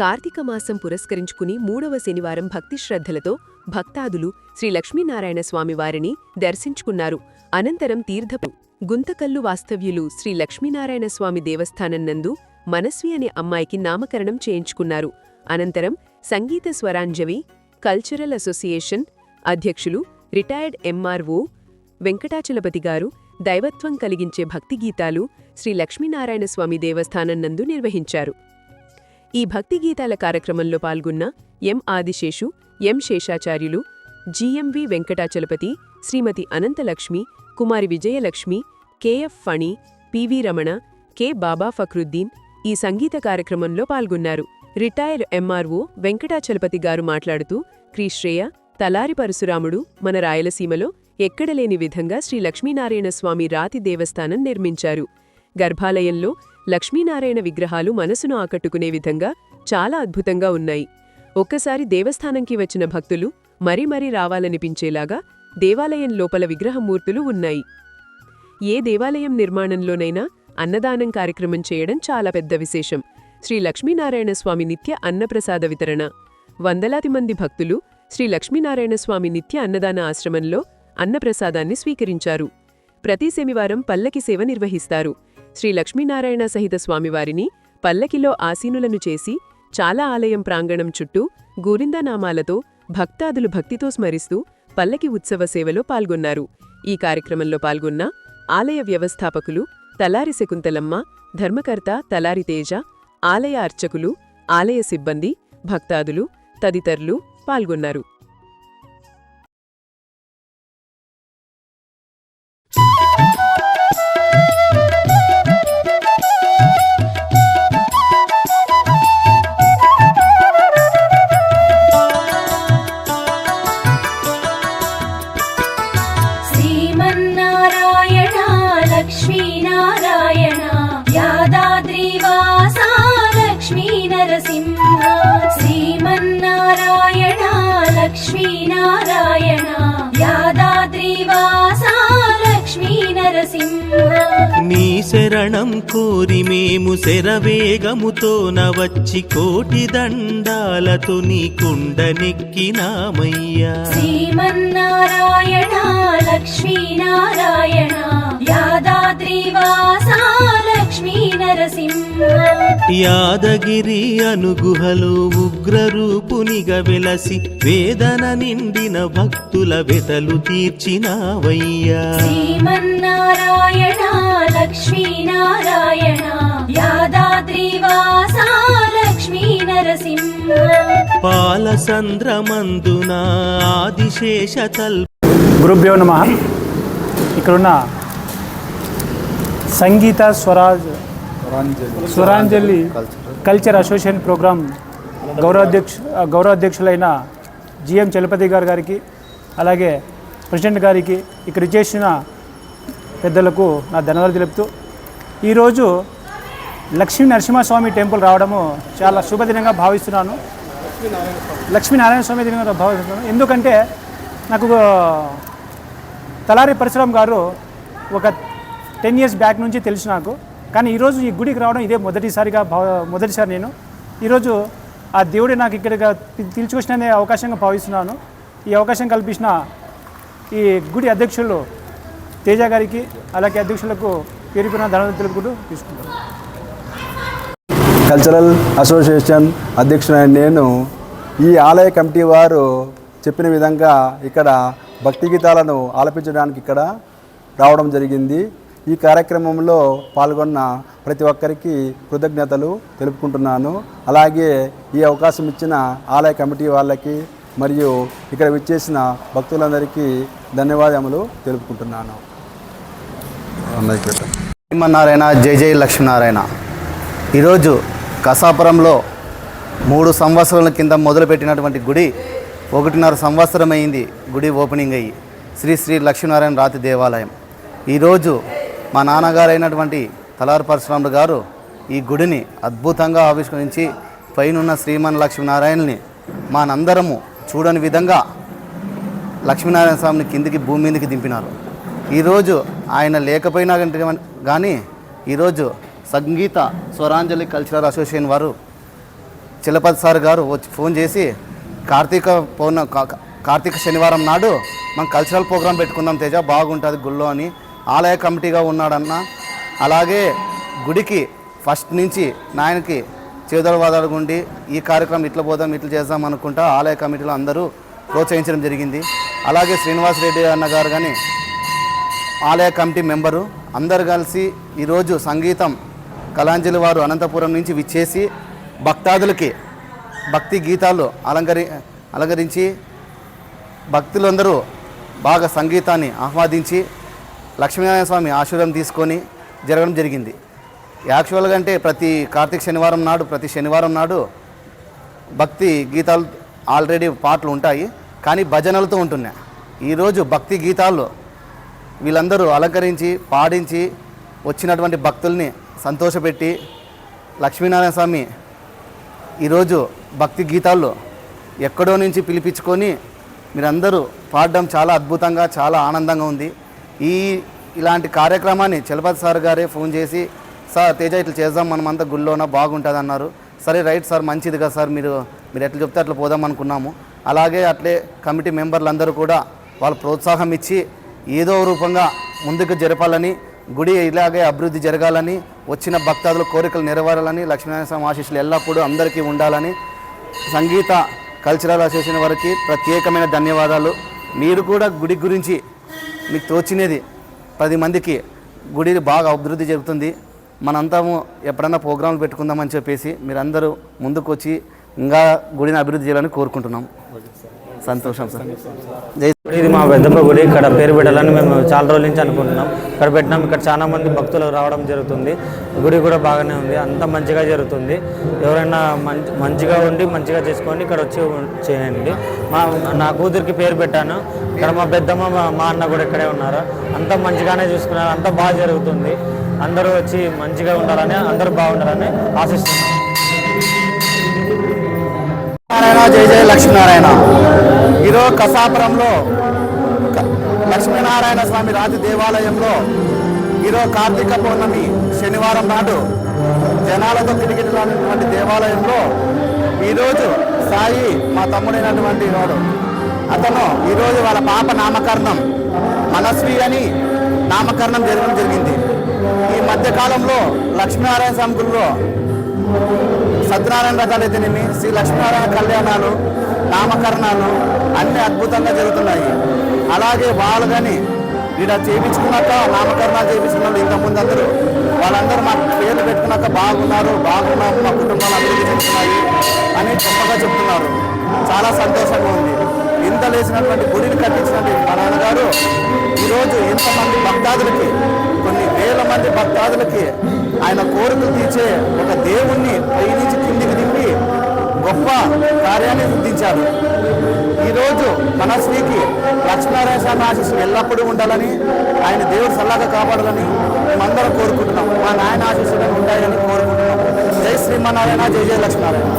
కార్తీక మాసం పురస్కరించుకుని మూడవ శనివారం భక్తి శ్రద్ధలతో భక్తాదులు శ్రీ లక్ష్మీనారాయణ స్వామివారిని దర్శించుకున్నారు. అనంతరం తీర్థపు గుంతకల్లు వాస్తవ్యులు శ్రీ లక్ష్మీనారాయణ స్వామి దేవస్థానం నందు మనస్వి అనే అమ్మాయికి నామకరణం చేయించుకున్నారు. అనంతరం సంగీత స్వరాంజవి కల్చరల్ అసోసియేషన్ అధ్యక్షులు రిటైర్డ్ ఎంఆర్ఓ వెంకటాచలపతి గారు దైవత్వం కలిగించే భక్తి గీతాలు శ్రీ లక్ష్మీనారాయణ స్వామి దేవస్థానం నందు నిర్వహించారు. ఈ భక్తి గీతాల కార్యక్రమంలో పాల్గొన్న M Adiseshu M Seshacharyulu GMV Venkatachalapathi Srimati Anantalakshmi Kumari Vijayalakshmi KF Phani PV Ramana K Baba Fakruddin ఈ సంగీత కార్యక్రమంలో పాల్గొన్నారు. రిటైర్ ఎంఆర్ఓ వెంకటాచలపతి గారు మాట్లాడుతూ క్రీశ్రేయ తలారి పరశురాముడు మన రాయలసీమలో ఎక్కడలేని విధంగా శ్రీ లక్ష్మీనారాయణ స్వామి రాతి దేవస్థానం నిర్మించారు. గర్భాలయంలో లక్ష్మీనారాయణ విగ్రహాలు మనసును ఆకట్టుకునే విధంగా చాలా అద్భుతంగా ఉన్నాయి. ఒక్కసారి దేవస్థానంకి వచ్చిన భక్తులు మరీ మరీ రావాలనిపించేలాగా దేవాలయం లోపల విగ్రహమూర్తులు ఉన్నాయి. ఏ దేవాలయం నిర్మాణంలోనైనా అన్నదానం కార్యక్రమం చేయడం చాలా పెద్ద విశేషం. శ్రీ లక్ష్మీనారాయణ స్వామి నిత్య అన్నప్రసాద వితరణ. వందలాది మంది భక్తులు శ్రీ లక్ష్మీనారాయణ స్వామి నిత్య అన్నదాన ఆశ్రమంలో అన్నప్రసాదాన్ని స్వీకరించారు. ప్రతి శనివారం పల్లకి సేవ నిర్వహిస్తారు. శ్రీ లక్ష్మీనారాయణ సహిత స్వామివారిని పల్లకిలో ఆసీనులను చేసి చాలా ఆలయం ప్రాంగణం చుట్టూ గోరిందానామాలతో భక్తాదులు భక్తితో స్మరిస్తూ పల్లకి ఉత్సవ సేవలో పాల్గొన్నారు. ఈ కార్యక్రమంలో పాల్గొన్న ఆలయ వ్యవస్థాపకులు తలారి శకుంతలమ్మ ధర్మకర్త తలారి తేజ ఆలయ అర్చకులు ఆలయ సిబ్బంది భక్తాదులు తదితరులు పాల్గొన్నారు. శ్రీమన్నారాయణ లక్ష్మీనారాయణ యాదాద్రివాసా లక్ష్మీ నరసింహ శ్రీమన్నారాయణ లక్ష్మీనారాయణ యాదాద్రివాసా లక్ష్మీ నరసింహ. నీ శరణం కోరి మేము శరవేగముతో నవచ్చి కోటి దండాలతో నీ కుండనెక్కినామయ్యా శ్రీమన్నారాయణ లక్ష్మీనారాయణ యాదాద్రివాసా యాదగిరి అనుగుహలో ఉగ్రరూపునిగా వెలసి వేదన నిండిన భక్తుల వెతలు తీర్చినావయ్యా. శ్రీమన్నారాయణ లక్ష్మీనారాయణ యాదాద్రివాసా లక్ష్మీ నరసింహ. పాలసంద్రమందున ఆదిశేష తల్ గురుభ్యో నమ. ఇక్కడున్న Sangeetha Swaraj Swaranjali culture association programme గౌరవాధ్యక్ష గౌరవాధ్యక్షులైన జిఎం చలపతి గారు గారికి అలాగే ప్రెసిడెంట్ గారికి ఇక్కడ ఇచ్చేసిన పెద్దలకు నా ధన్యవాదాలు తెలుపుతూ ఈరోజు లక్ష్మీ నరసింహస్వామి టెంపుల్ రావడము చాలా శుభదినంగా భావిస్తున్నాను. లక్ష్మీనారాయణ స్వామి దినంగా భావిస్తున్నాను. ఎందుకంటే నాకు తలారి పరశురామ్ గారు ఒక టెన్ ఇయర్స్ బ్యాక్ నుంచి తెలుసు నాకు. కానీ ఈరోజు ఈ గుడికి రావడం ఇదే మొదటిసారిగా భావ మొదటిసారి నేను. ఈరోజు ఆ దేవుడు నాకు ఇక్కడ పిలుచుకొచ్చిన అవకాశంగా భావిస్తున్నాను. ఈ అవకాశం కల్పించిన ఈ గుడి అధ్యక్షులు తేజ గారికి అలాగే అధ్యక్షులకు పేరుకున్న ధన్యవాదాలు తెలుపుకుంటూ తీసుకుంటాను కల్చరల్ అసోసియేషన్ అధ్యక్షుడైన నేను ఈ ఆలయ కమిటీ వారు చెప్పిన విధంగా ఇక్కడ భక్తి గీతాలను ఆలపించడానికి ఇక్కడ రావడం జరిగింది. ఈ కార్యక్రమంలో పాల్గొన్న ప్రతి ఒక్కరికి కృతజ్ఞతలు తెలుపుకుంటున్నాను. అలాగే ఈ అవకాశం ఇచ్చిన ఆలయ కమిటీ వాళ్ళకి మరియు ఇక్కడ విచ్చేసిన భక్తులందరికీ ధన్యవాదములు తెలుపుకుంటున్నాను. శ్రీమన్నారాయణ జై జై లక్ష్మీనారాయణ. ఈరోజు కసాపురంలో మూడు సంవత్సరాల కింద మొదలుపెట్టినటువంటి గుడి ఒకటిన్నర సంవత్సరం అయింది గుడి ఓపెనింగ్ అయ్యి. శ్రీ శ్రీ లక్ష్మీనారాయణ రాతి దేవాలయం. ఈరోజు మా నాన్నగారు అయినటువంటి తలారు పరశురాముడు గారు ఈ గుడిని అద్భుతంగా ఆవిష్కరించి పైనున్న శ్రీమన్ లక్ష్మీనారాయణని మానందరము చూడని విధంగా లక్ష్మీనారాయణ స్వామిని కిందికి భూమి మీదకి దింపినారు. ఈరోజు ఆయన లేకపోయినా కానీ ఈరోజు సంగీత స్వరాంజలి కల్చరల్ అసోసియేషన్ వారు చిలపతి సార్ గారు వచ్చి ఫోన్ చేసి కార్తీక పౌర్ణ కా- కార్తీక శనివారం నాడు మనం కల్చరల్ ప్రోగ్రాం పెట్టుకుందాం తేజ బాగుంటుంది గుళ్ళో అని ఆలయ కమిటీగా ఉన్నాడన్న. అలాగే గుడికి ఫస్ట్ నుంచి నాయనకి చేదోడ వాదాలు ఉండి ఈ కార్యక్రమం ఇట్లా పోదాం ఇట్లా చేద్దాం అనుకుంటా ఆలయ కమిటీలో అందరూ ప్రోత్సహించడం జరిగింది. అలాగే శ్రీనివాస్ రెడ్డి అన్న గారు కానీ ఆలయ కమిటీ మెంబరు అందరు కలిసి ఈరోజు సంగీతం కళాంజలి వారు అనంతపురం నుంచి విచ్చేసి భక్తాదులకి భక్తి గీతాలు అలంకరి అలంకరించి భక్తులందరూ బాగా సంగీతాన్ని ఆహ్వాదించి లక్ష్మీనారాయణ స్వామి ఆశీర్వాదం తీసుకొని జరగడం జరిగింది. యాక్చువల్గా అంటే ప్రతి కార్తీక శనివారం నాడు ప్రతి శనివారం నాడు భక్తి గీతాలు ఆల్రెడీ పాటలు ఉంటాయి. కానీ భజనలతో ఉంటున్నాయి. ఈరోజు భక్తి గీతాలు వీళ్ళందరూ అలంకరించి పాడించి వచ్చినటువంటి భక్తుల్ని సంతోషపెట్టి లక్ష్మీనారాయణ స్వామి ఈరోజు భక్తి గీతాల్లో ఎక్కడో నుంచి పిలిపించుకొని మీరందరూ పాడడం చాలా అద్భుతంగా చాలా ఆనందంగా ఉంది. ఈ ఇలాంటి కార్యక్రమాన్ని చలపతి సార్ గారే ఫోన్ చేసి సార్ తేజ ఇట్లా చేద్దాం మనమంతా గుళ్ళోన బాగుంటుంది అన్నారు. సరే రైట్ సార్ మంచిది కదా సార్ మీరు మీరు ఎట్లా చెప్తే అట్లా పోదాం అనుకున్నాము. అలాగే అట్లే కమిటీ మెంబర్లందరూ కూడా వాళ్ళు ప్రోత్సాహం ఇచ్చి ఏదో రూపంగా ముందుకు జరపాలని గుడి ఇలాగే అభివృద్ధి జరగాలని వచ్చిన భక్తాదుల కోరికలు నెరవేరాలని లక్ష్మీనారాయణ స్వామి ఆశీస్సులు ఎల్లప్పుడూ అందరికీ ఉండాలని సంగీత కల్చరల్ అసోసియేషన్ వారికి ప్రత్యేకమైన ధన్యవాదాలు. మీరు కూడా గుడి గురించి మీకు తోచినది పది మందికి గుడి బాగా అభివృద్ధి జరుగుతుంది. మనంతాము ఎప్పుడన్నా ప్రోగ్రాంలు పెట్టుకుందామని చెప్పేసి మీరందరూ ముందుకు వచ్చి ఇంకా గుడిని అభివృద్ధి చేయాలని కోరుకుంటున్నాం. సంతోషం సార్. ఇది మా పెద్దప్ప గుడి ఇక్కడ పేరు పెట్టాలని మేము చాలా రోజుల నుంచి అనుకుంటున్నాం. ఇక్కడ పెట్టినాం. ఇక్కడ చాలా మంది భక్తులు రావడం జరుగుతుంది. గుడి కూడా బాగానే ఉంది. అంత మంచిగా జరుగుతుంది. ఎవరైనా మంచి మంచిగా ఉండి మంచిగా చేసుకోండి. ఇక్కడ వచ్చి చేయండి. మా నా కూతురికి పేరు పెట్టాను. ఇక్కడ మా పెద్దమ్మ మా- అన్న కూడా ఇక్కడే ఉన్నారు. అంత మంచిగానే చూసుకున్నారు. అంత బాగా జరుగుతుంది. అందరూ వచ్చి మంచిగా ఉండాలని అందరూ బాగుండాలని ఆశిస్తున్నాం. నారాయణ జయ జయ లక్ష్మీనారాయణ. ఈరోజు కసాపురంలో లక్ష్మీనారాయణ స్వామి రాతి దేవాలయంలో ఈరోజు కార్తీక పౌర్ణమి శనివారం నాడు జనాలతో కిటకిటలాడినటువంటి దేవాలయంలో ఈరోజు సాయి మా తమ్ముడైనటువంటి వాడు. అతను ఈరోజు వాళ్ళ పాప నామకరణం మనస్వి అని నామకరణం జరగడం జరిగింది. ఈ మధ్యకాలంలో లక్ష్మీనారాయణ స్వామి గురులో సత్యనారాయణ రథాలు అయితేనేమి శ్రీ లక్ష్మీనారాయణ కళ్యాణాలు నామకరణాలు అన్ని అద్భుతంగా జరుగుతున్నాయి. అలాగే వాళ్ళు కానీ ఈడ చేయించుకున్నాక నామకరణాలు చేయించుకున్న వాళ్ళు ఇంతకుముందు అందరూ వాళ్ళందరూ మా పేర్లు పెట్టుకున్నాక బాగున్నారు బాగున్నాము మా కుటుంబాలు అభివృద్ధి చెందుతున్నాయి అని గొప్పగా చెప్తున్నారు. చాలా సంతోషంగా ఉంది. ఇంత లేచినటువంటి గుడిని కట్టించినటువంటి మా నాన్నగారు ఈరోజు ఎంతమంది భక్తాదులకి కొన్ని వేల మంది భక్తాదులకి ఆయన కోరికలు తీర్చే ఒక దేవుణ్ణి పైనుంచి కిందికి దింపి గొప్ప కార్యాన్ని సిద్ధించారు ఈరోజు మన శ్రీకి లక్ష్మీనారాయణ స్వామి ఆశీస్సులు ఎల్లప్పుడూ ఉండాలని ఆయన దేవుడు సల్లాగా కాపాడాలని మేమందరం కోరుకుంటున్నాం. మా నాయన ఆశీస్సులు ఉంటాయని కోరుకుంటున్నాం. జై శ్రీమన్నారాయణ జై జయ లక్ష్మీనారాయణ.